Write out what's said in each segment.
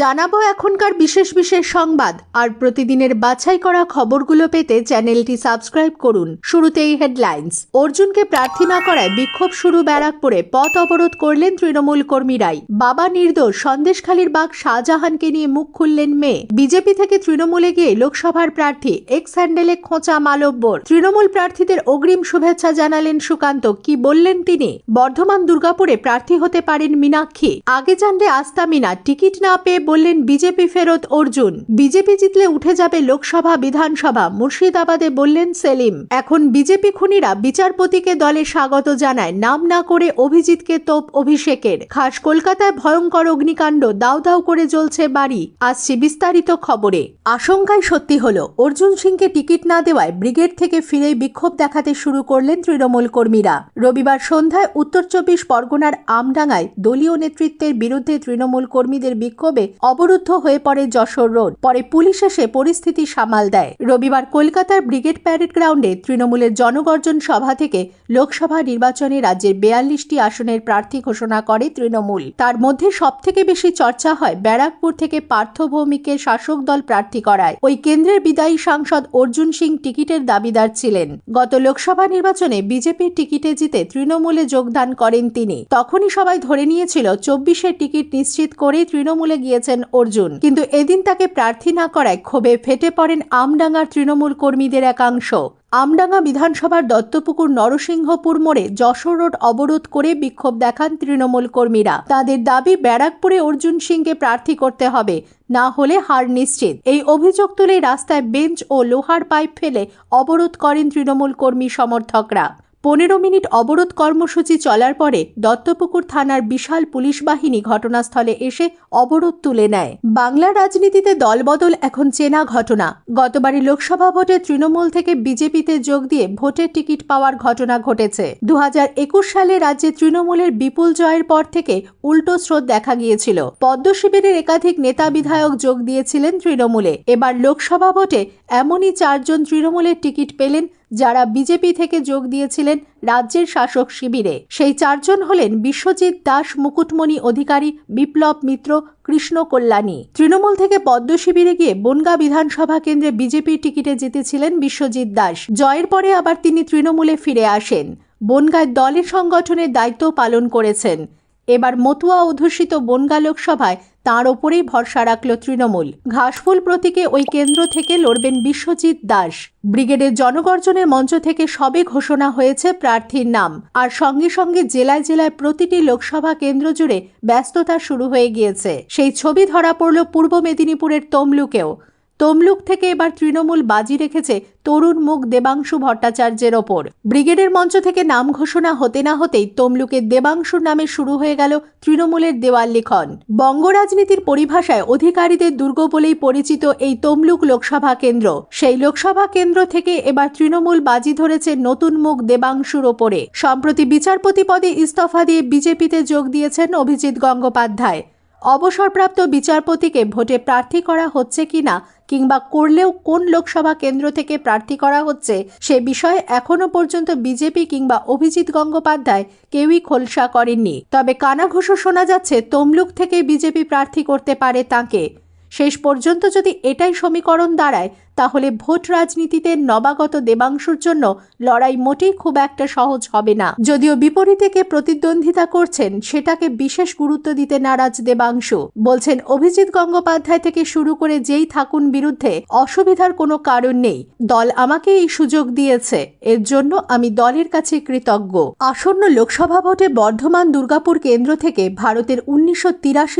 জানাব এখনকার বিশেষ বিশেষ সংবাদ, আর প্রতিদিনের বাছাই করা খবরগুলো পেতে চ্যানেলটি সাবস্ক্রাইব করুন। শুরুতেই হেডলাইন্স। অর্জুনকে প্রার্থী না করায় বিক্ষোভ শুরু ব্যারাকপুরে। পথ অবরোধ করলেন তৃণমূল কর্মীরাই বাবা নির্দোষ, সন্দেশখালীর বাঘ শাহজাহানকে নিয়ে মুখ খুললেন মেয়ে। বিজেপি থেকে তৃণমূলে গিয়ে লোকসভার প্রার্থী, এক্স হ্যান্ডেলে খোঁচা মালব্যর তৃণমূল প্রার্থীদের অগ্রিম শুভেচ্ছা জানালেন সুকান্ত। কি বললেন তিনি? বর্ধমান দুর্গাপুরে প্রার্থী হতে পারেন মীনাক্ষী। আগে জানলে আস্তা মিনা টিকিট না পেয়ে বললেন, বিজেপি ফেরত, অর্জুন। বিজেপি জিতলে উঠে যাবে লোকসভা, বিধানসভা। মুর্শিদাবাদে বললেন, সেলিম, এখন বিজেপি খুনিরা বিচারপতিকে দলে স্বাগত জানায়। নাম না করে অভিজিৎকে তোপ অভিষেকের। খাস কলকাতায় ভয়ঙ্কর অগ্নিকাণ্ড দাউ দাউ করে জ্বলছে বাড়ি। আসছে বিস্তারিত খবরে। আশঙ্কায় সত্যি হল, অর্জুন সিংকে টিকিট না দেওয়ায় ব্রিগেড থেকে ফিরে বিক্ষোভ দেখাতে শুরু করলেন তৃণমূল কর্মীরা। রবিবার সন্ধ্যায় উত্তর চব্বিশ পরগনার আমডাঙ্গায় দলীয় নেতৃত্বের বিরুদ্ধে তৃণমূল কর্মীদের বিক্ষোভে অবরুদ্ধ হয়ে পড়ে যশোর রোড। পরে পুলিশ এসে পরিস্থিতি সামাল দেয়। রবিবার কলকাতার ব্রিগেড প্যারেড গ্রাউন্ডে তৃণমূলের জনগর্জন সভা থেকে লোকসভা নির্বাচনে রাজ্যের বেয়াল্লিশটি আসনের প্রার্থী ঘোষণা করে তৃণমূল। তার মধ্যে সবথেকে বেশি চর্চা হয় ব্যারাকপুর থেকে পার্থ ভৌমিককে শাসক দল প্রার্থী করায়। ওই কেন্দ্রের বিদায়ী সাংসদ অর্জুন সিং টিকিটের দাবিদার ছিলেন। গত লোকসভা নির্বাচনে বিজেপির টিকিটে জিতে তৃণমূলে যোগদান করেন তিনি। তখনই সবাই ধরে নিয়েছিল, চব্বিশের টিকিট নিশ্চিত করে তৃণমূলে গিয়েছেন অর্জুন। কিন্তু এদিন তাকে প্রার্থী না করায় ক্ষোভে ফেটে পড়েন আমডাঙ্গার তৃণমূল কর্মীদের একাংশ। আমডাঙ্গা বিধানসভার দত্তপুকুর নরসিংহপুর মোড়ে যশোর রোড অবরোধ করে বিক্ষোভ দেখান তৃণমূল কর্মীরা। তাদের দাবি, ব্যারাকপুরে অর্জুন সিংকে প্রার্থী করতে হবে, না হলে হার নিশ্চিত। এই অভিযোগ তুলে রাস্তায় বেঞ্চ ও লোহার পাইপ ফেলে অবরোধ করেন তৃণমূল কর্মী সমর্থকরা। পনেরো মিনিট অবরোধ কর্মসূচি চলার পরে দত্তপুকুর থানার বিশাল পুলিশ বাহিনী ঘটনাস্থলে এসে অবরোধ তুলে নেয়। বাংলা রাজনীতিতে দলবদল এখন চেনা ঘটনা। গতবারই লোকসভা ভোটে তৃণমূল থেকে বিজেপিতে যোগ দিয়ে ভোটের টিকিট পাওয়ার ঘটনা ঘটেছে। দু হাজার একুশ সালে রাজ্যে তৃণমূলের বিপুল জয়ের পর থেকে উল্টো স্রোত দেখা গিয়েছিল। পদ্ম শিবিরের একাধিক নেতা বিধায়ক যোগ দিয়েছিলেন তৃণমূলে। এবার লোকসভা ভোটে এমনই চারজন তৃণমূলের টিকিট পেলেন যারা বিজেপি থেকে যোগ দিয়েছিলেন রাজ্যের শাসক শিবিরে। সেই চারজন হলেন বিশ্বজিৎ দাস, মুকুটমণি অধিকারী, বিপ্লব মিত্র, কৃষ্ণ কল্যাণী। তৃণমূল থেকে পদ্ম শিবিরে গিয়ে বনগা বিধানসভা কেন্দ্রে বিজেপির টিকিটে জিতেছিলেন বিশ্বজিৎ দাস। জয়ের পরে আবার তিনি তৃণমূলে ফিরে আসেন। বনগায় দলের সংগঠনের দায়িত্ব পালন করেছেন। এবার মতুয়া অধ্যুষিত বনগা লোকসভায় তাঁর ওপরেই ভরসা রাখল তৃণমূল। ঘাসফুল প্রতীকে ওই কেন্দ্র থেকে লড়বেন বিশ্বজিৎ দাস। ব্রিগেডের জনগর্জনের মঞ্চ থেকে সবে ঘোষণা হয়েছে প্রার্থীর নাম। আর সঙ্গে সঙ্গে জেলায় জেলায় প্রতিটি লোকসভা কেন্দ্র জুড়ে ব্যস্ততা শুরু হয়ে গিয়েছে। সেই ছবি ধরা পড়ল পূর্ব মেদিনীপুরের তমলুকেও। তমলুক থেকে এবার তৃণমূল বাজি রেখেছে তরুণ মুখ দেবাংশু ভট্টাচার্যের ওপর। ব্রিগেডের মঞ্চ থেকে নাম ঘোষণা হতে না হতেই তমলুকের দেবাংশুর নামে শুরু হয়ে গেল তৃণমূলের দেওয়াল লিখন। বঙ্গ রাজনীতির পরিভাষায় অধিকারীদের দুর্গ বলেই পরিচিত এই তমলুক লোকসভা কেন্দ্র। সেই লোকসভা কেন্দ্র থেকে এবার তৃণমূল বাজি ধরেছে নতুন মুখ দেবাংশুর ওপরে। সম্প্রতি বিচারপতি পদে ইস্তফা দিয়ে বিজেপিতে যোগ দিয়েছেন অভিজিৎ গঙ্গোপাধ্যায়। অবসরপ্রাপ্ত বিচারপতিকে ভোটে প্রার্থী করা হচ্ছে কিনা কিংবা করলেও কোন লোকসভা কেন্দ্র থেকে প্রার্থী করা হচ্ছে, সে বিষয়ে এখনও পর্যন্ত বিজেপি কিংবা অভিজিৎ গঙ্গোপাধ্যায় কেউই খোলসা করেননি। তবে কানাঘুষো শোনা যাচ্ছে, তমলুক থেকে বিজেপি প্রার্থী করতে পারে তাকে। শেষ পর্যন্ত যদি এটাই সমীকরণ দাঁড়ায় তাহলে ভোট রাজনীতিতে নবাগত দেবাংশুর জন্য লড়াই মোটেই খুব একটা সহজ হবে না। যদিও বিপরীতে কে প্রতিদ্বন্দ্বিতা করছেন, সেটাকে বিশেষ গুরুত্ব দিতে নারাজ দেবাংশু। বলছেন, অভিজিৎ গঙ্গোপাধ্যায় থেকে শুরু করে যেই থাকুন বিরুদ্ধে অসুবিধার কোনো কারণ নেই। দল আমাকে এই সুযোগ দিয়েছে, এর জন্য আমি দলের কাছে কৃতজ্ঞ। আসন্ন লোকসভা ভোটে বর্ধমান দুর্গাপুর কেন্দ্র থেকে ভারতের উনিশশো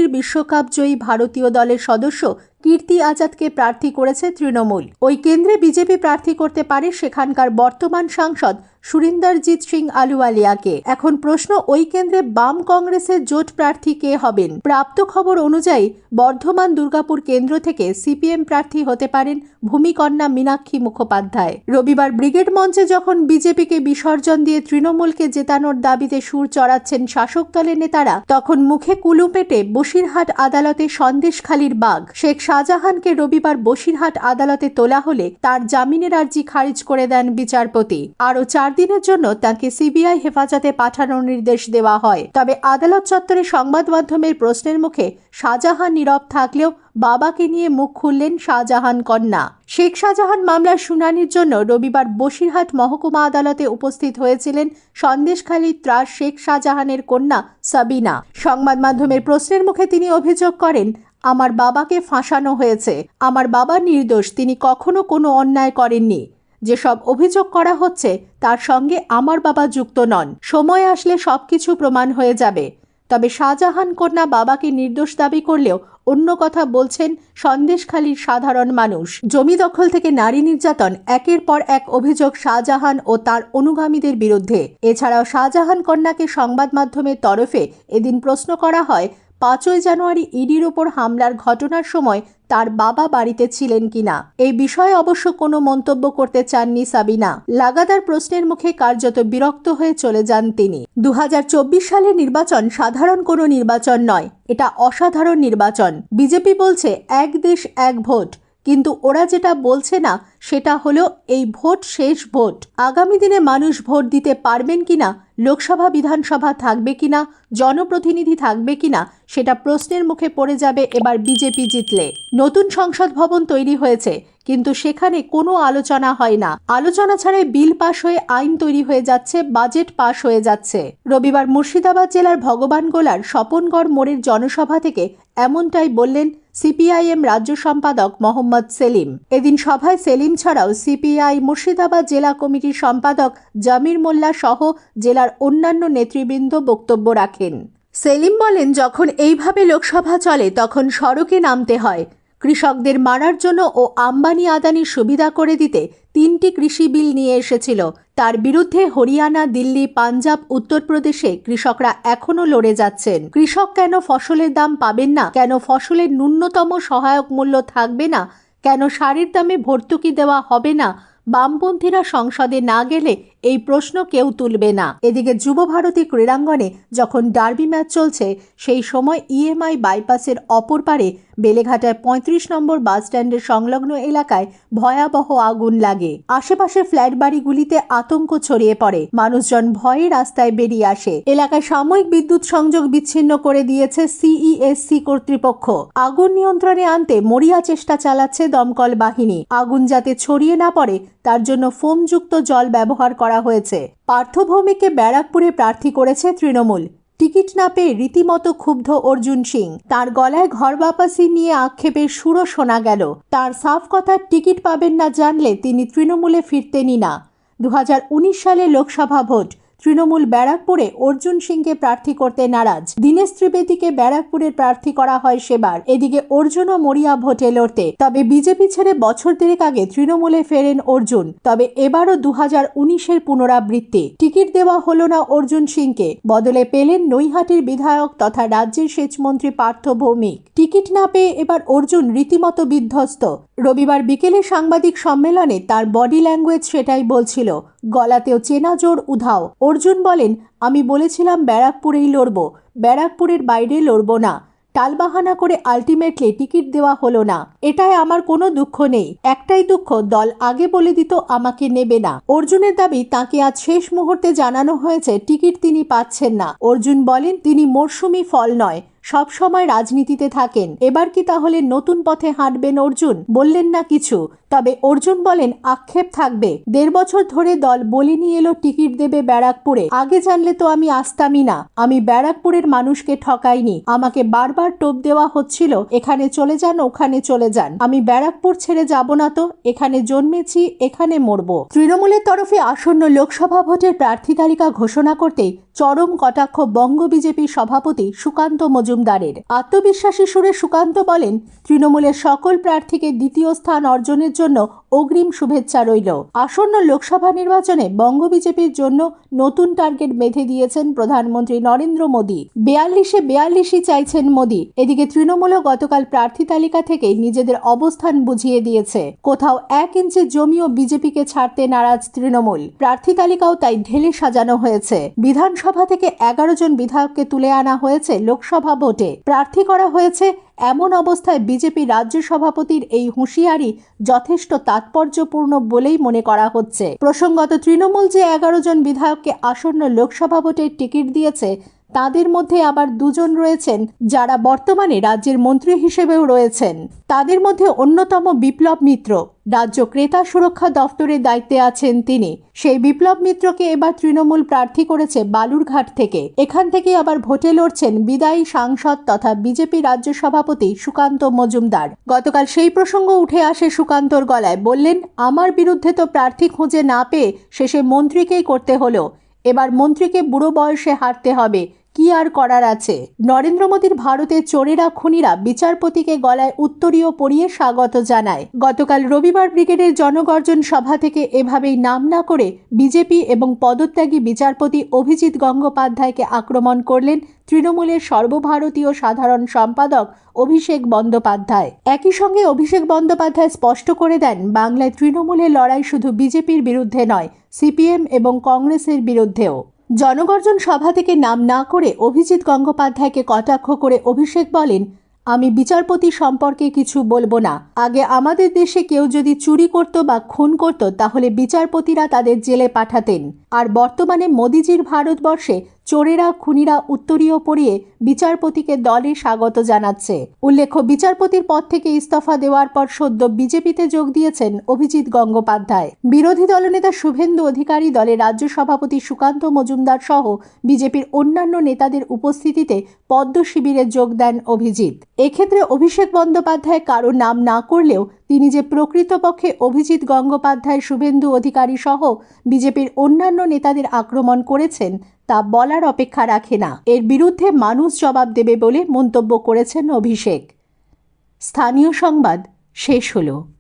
বিশ্বকাপ জয়ী ভারতীয় দলের সদস্য কীর্তি আজাদকে প্রার্থী করেছে তৃণমূল। ওই কেন্দ্রে বিজেপি প্রার্থী করতে পারে সেখানকার বর্তমান সাংসদ সুরিন্দরজিৎ সিং আলুওয়ালিয়াকে। এখন প্রশ্ন, ওই কেন্দ্রে বাম কংগ্রেসের জোট প্রার্থী কে হবেন? প্রাপ্ত খবর অনুযায়ী বর্ধমান দুর্গাপুর কেন্দ্র থেকে সিপিএম প্রার্থী হতে পারেন ভূমিকন্যা মীনাক্ষী মুখোপাধ্যায়। রবিবার ব্রিগেড মঞ্চে যখন বিজেপিকে বিসর্জন দিয়ে তৃণমূলকে জেতানোর দাবিতে সুর চড়াচ্ছেন শাসক দলের নেতারা, তখন মুখে কুলু পেটে বসিরহাট আদালতে সন্দেশখালীর বাঘ। শেখ শাহজাহানকে রবিবার বসিরহাট আদালতে তোলা হলে তার জামিনের আর্জি খারিজ করে দেন বিচারপতি। আরও চার চার দিনের জন্য তাকে সিবিআই হেফাজতে পাঠানোর নির্দেশ দেওয়া হয়। তবে আদালত চত্বরে সংবাদ মাধ্যমের প্রশ্নের মুখে শাহজাহান নীরব থাকলেও বাবাকে নিয়ে মুখ খুললেন শাহজাহান কন্যা। শেখ শাহজাহান মামলার শুনানির জন্য রবিবার বসিরহাট মহকুমা আদালতে উপস্থিত হয়েছিলেন সন্দেশখালী ত্রাস শেখ শাহজাহানের কন্যা সাবিনা। সংবাদ মাধ্যমের প্রশ্নের মুখে তিনি অভিযোগ করেন, আমার বাবাকে ফাঁসানো হয়েছে। আমার বাবা নির্দোষ। তিনি কখনো কোনো অন্যায় করেননি। যেসব অভিযোগ করা হচ্ছে, তার সঙ্গে আমার বাবা যুক্ত নন। সময় আসলে সবকিছু প্রমাণ হয়ে যাবে। তবে শাহজাহান কন্যা বাবাকে নির্দোষ দাবি করলেও অন্য কথা বলছেন সন্দেশখালীর সাধারণ মানুষ। জমি দখল থেকে নারী নির্যাতন একের পর এক অভিযোগ শাহজাহান ও তার অনুগামীদের বিরুদ্ধে। এছাড়াও শাহজাহান কন্যাকে সংবাদ মাধ্যমের তরফে এদিন প্রশ্ন করা হয় পাঁচই জানুয়ারি ইডির ওপর হামলার ঘটনার সময় তার বাবা বাড়িতে ছিলেন কিনা? এই বিষয়ে অবশ্য কোনো মন্তব্য করতে চাননি সাবিনা। লাগাতার প্রশ্নের মুখে কার্যত বিরক্ত হয়ে চলে যান তিনি। দুহাজার চব্বিশ সালের নির্বাচন সাধারণ কোনো নির্বাচন নয়, এটা অসাধারণ নির্বাচন। বিজেপি বলছে, এক দেশ, এক ভোট। কিন্তু ওরা যেটা বলছে না, সেটা হলো এই ভোট শেষ ভোট। আগামী দিনে মানুষ ভোট দিতে পারবেন কিনা, লোকসভা, বিধানসভা থাকবে কিনা, জনপ্রতিনিধি থাকবে কিনা, সেটা প্রশ্নের মুখে পড়ে যাবে এবার বিজেপি জিতলে। নতুন সংসদ ভবন তৈরি হয়েছে কিন্তু সেখানে কোনো আলোচনা হয় না। আলোচনা ছাড়াই বিল পাশ হয়ে আইন তৈরি হয়ে যাচ্ছে, বাজেট পাশ হয়ে যাচ্ছে। রবিবার মুর্শিদাবাদ জেলার ভগবানগোলার স্বপনগড় মোড়ের জনসভা থেকে এমনটাই বললেন সিপিআইএম রাজ্য সম্পাদক মোহাম্মদ সেলিম। এদিন সভায় সেলিম ছাড়াও সিপিআই মুর্শিদাবাদ জেলা কমিটির সম্পাদক জামির মোল্লা সহ জেলার অন্যান্য নেতৃবৃন্দ বক্তব্য রাখেন। সেলিম বলেন, যখন এইভাবে লোকসভা চলে, তখন সড়কে নামতে হয়। কৃষকদের মারার জন্য ও আম্বানি আদানির সুবিধা করে দিতে তিনটি কৃষি বিল নিয়ে এসেছিল। তার বিরুদ্ধে হরিয়ানা, দিল্লি, পাঞ্জাব উত্তরপ্রদেশে কৃষকরা এখনও লড়ে যাচ্ছেন। কৃষক কেন ফসলের দাম পাবেন না? কেন ফসলের ন্যূনতম সহায়ক মূল্য থাকবে না? কেন শাড়ির দামে ভর্তুকি দেওয়া হবে না? বামপন্থীরা সংসদে না গেলে এই প্রশ্ন কেউ তুলবে না। এদিকে যুব ভারতী ক্রীড়াঙ্গনে যখন ডার্বি ম্যাচ চলছে, সেই সময় ইএমআই বাইপাসের অপর পারে বেলেঘাটায় পঁয়ত্রিশ নম্বর বাস স্ট্যান্ডের সংলগ্ন এলাকায় ভয়াবহ আগুন লাগে। আশেপাশের ফ্ল্যাট বাড়িগুলিতে আতঙ্ক ছড়িয়ে পড়ে। মানুষজন ভয়ে রাস্তায় বেরিয়ে আসে। এলাকায় সাময়িক বিদ্যুৎ সংযোগ বিচ্ছিন্ন করে দিয়েছে সিইএসসি কর্তৃপক্ষ। আগুন নিয়ন্ত্রণে আনতে মরিয়া চেষ্টা চালাচ্ছে দমকল বাহিনী। আগুন যাতে ছড়িয়ে না পড়ে, তার জন্য ফোমযুক্ত জল ব্যবহার করা হয়েছে। পার্থভৌমিককে ব্যারাকপুরে প্রার্থী করেছে তৃণমূল। টিকিট না পেয়ে রীতিমতো ক্ষুব্ধ অর্জুন সিং। তার গলায় ঘর বাপাসি নিয়ে আক্ষেপের সুরও শোনা গেল। তার সাফ কথার টিকিট পাবেন না জানলে তিনি তৃণমূলে ফিরতেনই না। দু হাজার উনিশ সালে লোকসভা ভোট। তৃণমূল ব্যারাকপুরে অর্জুন সিংকে প্রার্থী করতে নারাজ। দীনেশ ত্রিবেদীকে ব্যারাকপুরের প্রার্থী করা হয় সেবার। এদিকে অর্জুনও মরিয়া ভোটে লড়তে। তবে বিজেপি ছেড়ে বছর দেড়েক আগে তৃণমূলে ফেরেন অর্জুন। তবে এবারও দু হাজার উনিশের পুনরাবৃত্তি। টিকিট দেওয়া হলো না অর্জুন সিংকে। বদলে পেলেন নৈহাটির বিধায়ক তথা রাজ্যের সেচমন্ত্রী পার্থ ভৌমিক। টিকিট না পেয়ে এবার অর্জুন রীতিমতো বিধ্বস্ত। রবিবার বিকেলে সাংবাদিক সম্মেলনে তার বডি ল্যাঙ্গুয়েজ সেটাই বলছিল, গলাতেও চেনা জোর উধাও। অর্জুন বলেন, আমি বলেছিলাম ব্যারাকপুরেই লড়ব। ব্যারাকপুরের বাইরে লড়ব না। টালবাহানা করে আলটিমেটলি টিকিট দেওয়া হলো না। এটাই আমার কোনো দুঃখ নেই। একটাই দুঃখ, দল আগে বলে দিত আমাকে নেবে না। অর্জুনের দাবি তাকে আজ শেষ মুহূর্তে জানানো হয়েছে টিকিট তিনি পাচ্ছেন না। অর্জুন বলেন, তিনি মরশুমি ফল নয়, সব সময় রাজনীতিতে থাকেন। এবার কি তাহলে নতুন পথে হাঁটবেন অর্জুন? বললেন না কিছু। তবে অর্জুন বলেন, আক্ষেপ থাকবে। দেড় বছর ধরে দল বলে নিয়ে এলো, টিকিট দেবে ব্যারাকপুরে। আগে জানলে তো আমি আসতামই না। আমি ব্যারাকপুরের মানুষকে ঠকাইনি। আমাকে বারবার টোপ দেওয়া হচ্ছিল, এখানে চলে যান, ওখানে চলে যান। আমি ব্যারাকপুর ছেড়ে যাব না তো, এখানে জন্মেছি, এখানে মরবো। তৃণমূলের তরফে আসন্ন লোকসভা ভোটের প্রার্থী তালিকা ঘোষণা করতেই চরম কটাক্ষ বঙ্গ বিজেপির সভাপতি সুকান্ত মজুমদারের। আত্মবিশ্বাসী সুরে সুকান্ত বলেন, তৃণমূলের সকল প্রার্থীকে দ্বিতীয় স্থান অর্জনের জন্য অগ্রিম শুভেচ্ছা রইল। আসন্ন লোকসভা নির্বাচনে বঙ্গ বিজেপির জন্য নতুন টার্গেট বেঁধে দিয়েছেন প্রধানমন্ত্রী নরেন্দ্র মোদী। বেয়াল্লিশে বিয়াল্লিশই চাইছেন মোদী। এদিকে তৃণমূলও গতকাল প্রার্থী তালিকা থেকে নিজেদের অবস্থান বুঝিয়ে দিয়েছে। কোথাও এক ইঞ্চি জমিও বিজেপিকে ছাড়তে নারাজ তৃণমূল। প্রার্থী তালিকাও তাই ঢেলে সাজানো হয়েছে। বিধানসভা থেকে এগারো জন বিধায়ককে তুলে আনা হয়েছে লোকসভা ভোটে। প্রার্থী করা হয়েছে এমন অবস্থায় বিজেপি রাজ্য সভাপতির এই হুঁশিয়ারি যথেষ্ট তাৎপর্যপূর্ণ বলেই মনে করা হচ্ছে। প্রসঙ্গত তৃণমূল যে এগারো জন বিধায়ককে আসন্ন লোকসভা ভোটের টিকিট দিয়েছে তাদের মধ্যে আবার দুজন রয়েছেন যারা বর্তমানে রাজ্যের মন্ত্রী হিসেবেও রয়েছেন। তাদের মধ্যে অন্যতম বিপ্লব মিত্র। রাজ্য ক্রেতা সুরক্ষা দফতরের দায়িত্বে আছেন তিনি। সেই বিপ্লব মিত্রকে এবার তৃণমূল প্রার্থী করেছে বালুরঘাট থেকে। এখান থেকে আবার ভোটে লড়ছেন বিদায়ী সাংসদ তথা বিজেপি রাজ্য সভাপতি সুকান্ত মজুমদার। গতকাল সেই প্রসঙ্গ উঠে আসে সুকান্তর গলায়, বললেন, আমার বিরুদ্ধে তো প্রার্থী খুঁজে না পেয়ে শেষে মন্ত্রীকেই করতে হলো। এবার মন্ত্রীকে বুড়ো বয়সে হারতে হবে। কি আর করার আছে? নরেন্দ্র মোদীর ভারতের চোরেরা খুনিরা বিচারপতিকে গলায় উত্তরীয় পরিয়ে স্বাগত জানায়। গতকাল রবিবার ব্রিগেডের জনগর্জন সভা থেকে এভাবেই নাম না করে বিজেপি এবং পদত্যাগী বিচারপতি অভিজিৎ গঙ্গোপাধ্যায়কে আক্রমণ করলেন তৃণমূলের সর্বভারতীয় সাধারণ সম্পাদক অভিষেক বন্দ্যোপাধ্যায়। একই সঙ্গে অভিষেক বন্দ্যোপাধ্যায় স্পষ্ট করে দেন, বাংলায় তৃণমূলের লড়াই শুধু বিজেপির বিরুদ্ধে নয়, সিপিএম এবং কংগ্রেসের বিরুদ্ধেও। জনগর্জন সভা থেকে নাম না করে অভিজিৎ গঙ্গোপাধ্যায়কে কটাক্ষ করে অভিষেক বলেন, আমি বিচারপতি সম্পর্কে কিছু বলব না। আগে আমাদের দেশে কেউ যদি চুরি করত বা খুন করত, তাহলে বিচারপতিরা তাদের জেলে পাঠাতেন। আর বর্তমানে মোদিজির ভারতবর্ষে চোরেরা, খুনিরা উত্তরীয় পড়িয়ে বিচারপতিকে দলে স্বাগত জানাচ্ছে। উল্লেখ্য, বিচারপতির পদ থেকে ইস্তফা দেওয়ার পর সদ্য বিজেপিতে যোগ দিয়েছেন অভিজিৎ গঙ্গোপাধ্যায়। বিরোধী দলনেতা শুভেন্দু অধিকারী দলের রাজ্য সভাপতি সুকান্ত মজুমদার সহ বিজেপির অন্যান্য নেতাদের উপস্থিতিতে পদ্ম শিবিরে যোগ দেন অভিজিৎ। এক্ষেত্রে অভিষেক বন্দ্যোপাধ্যায় কারও নাম না করলেও তিনি যে প্রকৃতপক্ষে অভিজিৎ গঙ্গোপাধ্যায়, শুভেন্দু অধিকারী সহ বিজেপির অন্যান্য নেতাদের আক্রমণ করেছেন, তা বলার অপেক্ষা রাখে না। এর বিরুদ্ধে মানুষ জবাব দেবে বলে মন্তব্য করেছেন অভিষেক। স্থানীয় সংবাদ শেষ হলো।